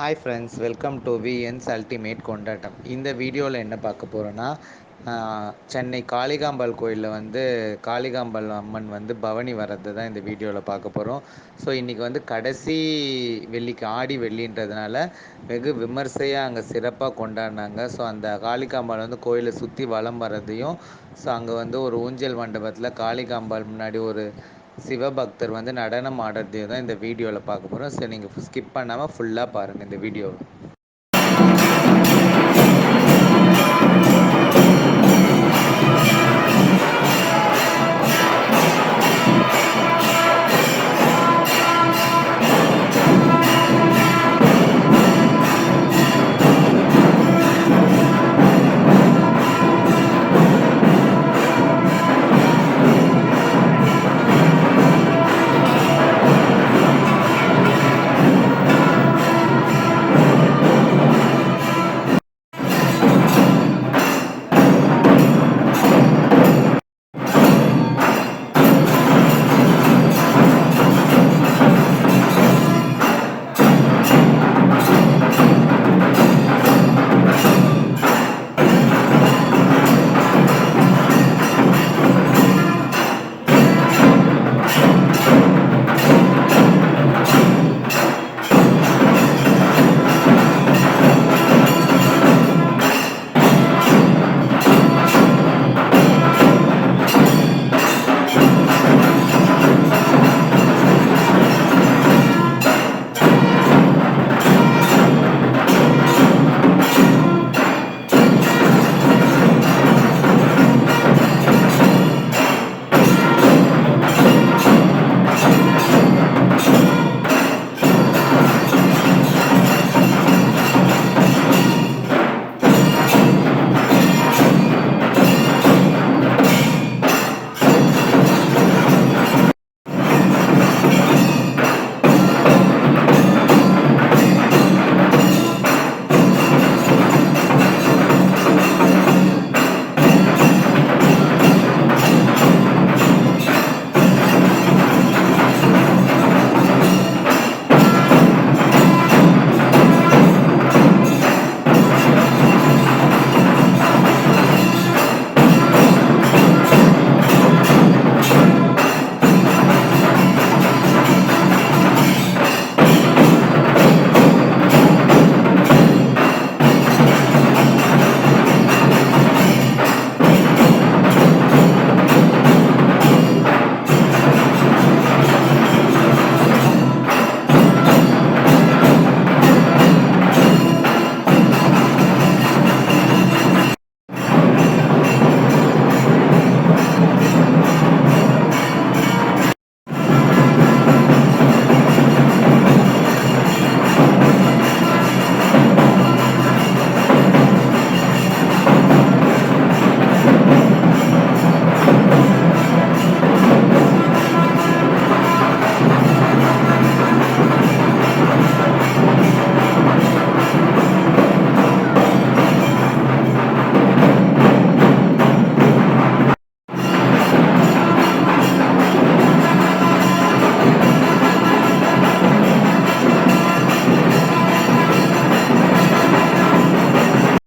Hi friends welcome to VNS ultimate கொண்டாட்டம். இந்த வீடியோவில் என்ன பார்க்க போகிறோன்னா சென்னை காளிகாம்பாள் கோயிலில் வந்து காளிகாம்பாள் அம்மன் வந்து பவனி வர்றது தான் இந்த வீடியோவில் பார்க்க போகிறோம் ஸோ இன்றைக்கி வந்து கடைசி வெள்ளிக்கு ஆடி வெள்ளின்றதுனால வெகு விமர்சையாக அங்கே சிறப்பாக கொண்டாடினாங்க. ஸோ அந்த காளிகாம்பாள் வந்து கோயிலை சுற்றி வலம் வர்றதையும் ஸோ அங்கே வந்து ஒரு ஊஞ்சல் மண்டபத்தில் காளிகாம்பாள் முன்னாடி ஒரு சிவபக்தர் வந்து நடனம் ஆடுறதையும் தான் இந்த வீடியோவில் பார்க்க போகிறோம். ஸோ நீங்கள் ஸ்கிப் பண்ணாமல் ஃபுல்லாக பாருங்கள் இந்த வீடியோவை.